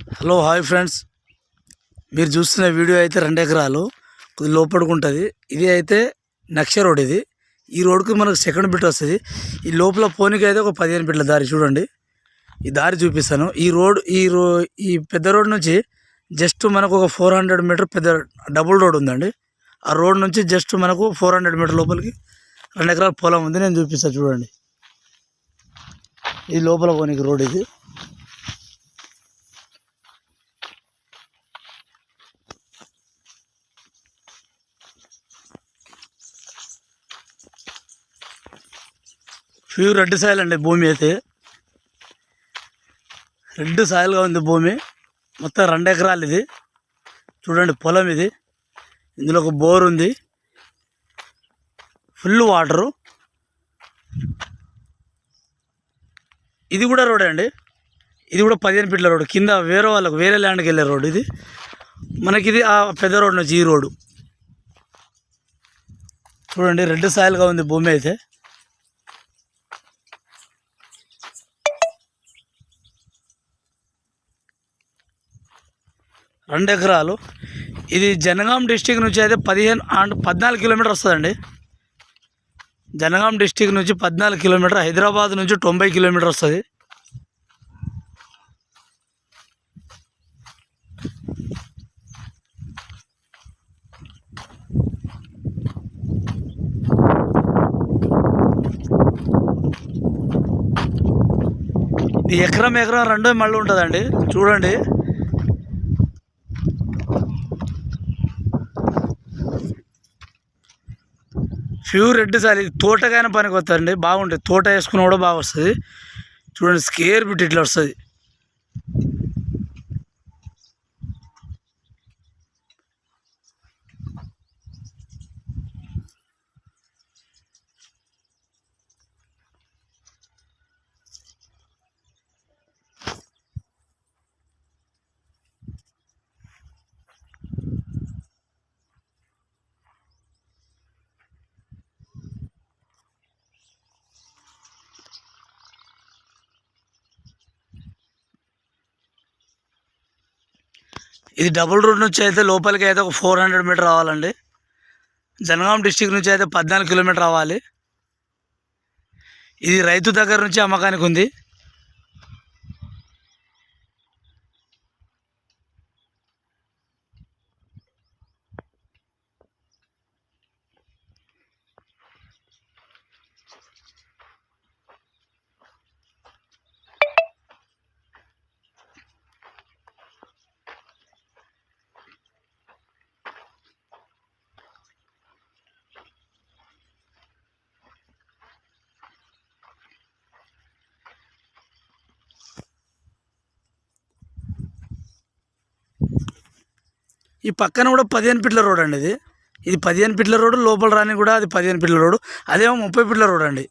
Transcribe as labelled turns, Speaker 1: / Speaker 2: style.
Speaker 1: Hello hi friends. మీరు చూస్తున్న video అయితే రెండు ఎకరాలు కొద్ది లోపడుకుంటుంది ఇది అయితే నక్ష రోడ్ ఇది. ఈ రోడ్కి మనకు సెకండ్ బిట్ వస్తుంది. ఈ లోపల పోనీకి అయితే ఒక పదిహేను బిట్ల దారి చూడండి. ఈ దారి చూపిస్తాను. ఈ రోడ్ ఈ రో ఈ పెద్ద రోడ్ నుంచి జస్ట్ మనకు ఒక ఫోర్ హండ్రెడ్ మీటర్ పెద్ద డబుల్ రోడ్ ఉందండి. ఆ రోడ్ నుంచి జస్ట్ మనకు ఫోర్ హండ్రెడ్ మీటర్ లోపలికి రెండు ఎకరాల పొలం ఉంది. నేను చూపిస్తాను చూడండి. ఇది లోపల పోనీకి రోడ్ ఇది. ప్యూర్ రెడ్ సాయిల్ అండి భూమి అయితే. రెడ్ సాయిల్గా ఉంది భూమి. మొత్తం రెండు ఎకరాలు ఇది. చూడండి పొలం ఇది. ఇందులో ఒక బోర్ ఉంది. Full water. ఇది కూడా రోడ్ అండి. ఇది కూడా పదిహేను ఫీట్ల రోడ్. కింద వేరే వాళ్ళకు వేరే ల్యాండ్కి వెళ్ళే రోడ్ ఇది. మనకి ఇది ఆ పెద్ద రోడ్ నుంచి ఈ రోడ్డు చూడండి రెడ్ సాయిల్గా ఉంది భూమి అయితే. రెండు ఎకరాలు ఇది జనగాం డిస్టిక్ నుంచి అయితే పదిహేను అండ్ పద్నాలుగు కిలోమీటర్ వస్తుందండి. జనగాం డిస్టిక్ నుంచి పద్నాలుగు కిలోమీటర్ హైదరాబాద్ నుంచి తొంభై కిలోమీటర్ వస్తుంది. ఇది ఎకరం ఎకరం రెండో మళ్ళీ ఉంటుందండి. చూడండి. Pure red sir. తోటకైనా పనికి వస్తుందండి బాగుంటుంది తోట వేసుకున్న కూడా బాగా వస్తుంది. చూడండి స్కేర్ బిట్ ఇట్లా వస్తుంది. ఇది డబుల్ రోడ్ నుంచి అయితే లోపలికి అయితే ఒక ఫోర్ హండ్రెడ్ మీటర్ రావాలండి. జనగాం డిస్టిక్ నుంచి అయితే పద్నాలుగు కిలోమీటర్ రావాలి. ఇది రైతు దగ్గర నుంచి అమ్మకానికి ఉంది. ఈ పక్కన కూడా పదిహేను ఫిట్ల రోడ్ అండి ఇది. ఇది పదిహేను ఫిట్ల రోడ్డు లోపల రాని కూడా అది పదిహేను ఫీట్ల రోడ్. అదేమో ముప్పై ఫిట్ల రోడ్ అండి.